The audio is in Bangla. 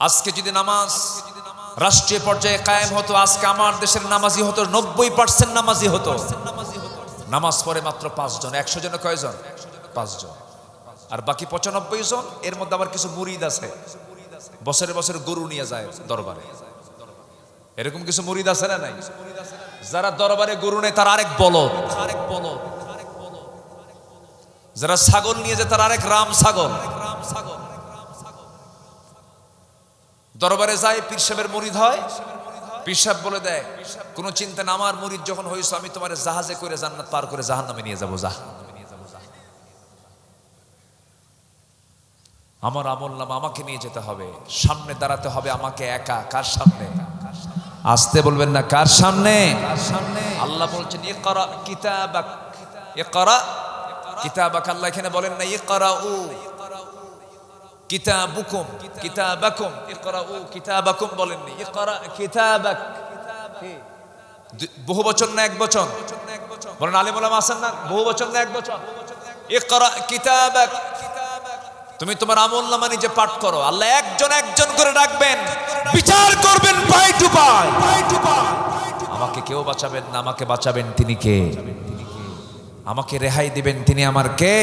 আজকে যদি নামাজ রাষ্ট্রীয় পর্যায়ে কায়েম হতো, আজকে আমার দেশের নামাজি হতো, নব্বই পার্সেন্ট নামাজি হতো। নামাজ পড়ে মাত্র পাঁচজন, একশো জনে কয়জন? পাঁচজন। আর বাকি পঁচানব্বই জন, এর মধ্যে আবার কিছু মুরিদ আছে। বছরে বছরে গরু নিয়ে যায় দরবারে। এরকম কিছু মুরিদ আছে না নাই? যারা দরবারে গরু নেয়, তার আরেক বলদ। আরেক বলদ যারা ছাগল নিয়ে যায়, তার আরেক রাম ছাগল রাম ছাগল। দরবারে যায়, পীর সাহেবের মুরিদ হয়। পীর সাহেব বলে দেয়, কোনো চিন্তা না, আমার মুরিদ যখন হয়েছে আমি তোমার জাহাজে করে জান্নাত পার করে জাহান নামে নিয়ে যাব জাহ আমার আমল নাম আমাকে নিয়ে যেতে হবে, সামনে দাঁড়াতে হবে আমাকে একা, কার সামনে? আসতে বলবেন না, কার সামনে? আল্লাহ বলছেন কিতাবাক, ইকরা কিতাবাক, আল্লাহ এখানে বলেন না ইকরা উ কিতাবুকুম, কিতাবাকুম, ইকরাউ কিতাবাকুম বলেননি। ইকরা, কিতাবাক। বহু বচন না এক বচন? বলেন আলিম ওলামা আছেন না? বহু বচন না এক বচন? ইকরা, কিতাবাক। তুমি তোমার আমল নামা নিজে পাঠ করো। আল্লাহ একজন একজন করে ডাকবেন। বিচার করবেন পাই টু পাই আমাকে কেউ বাঁচাবেন না, আমাকে বাঁচাবেন তিনি কে? আমাকে রেহাই দিবেন তিনি আমার কে?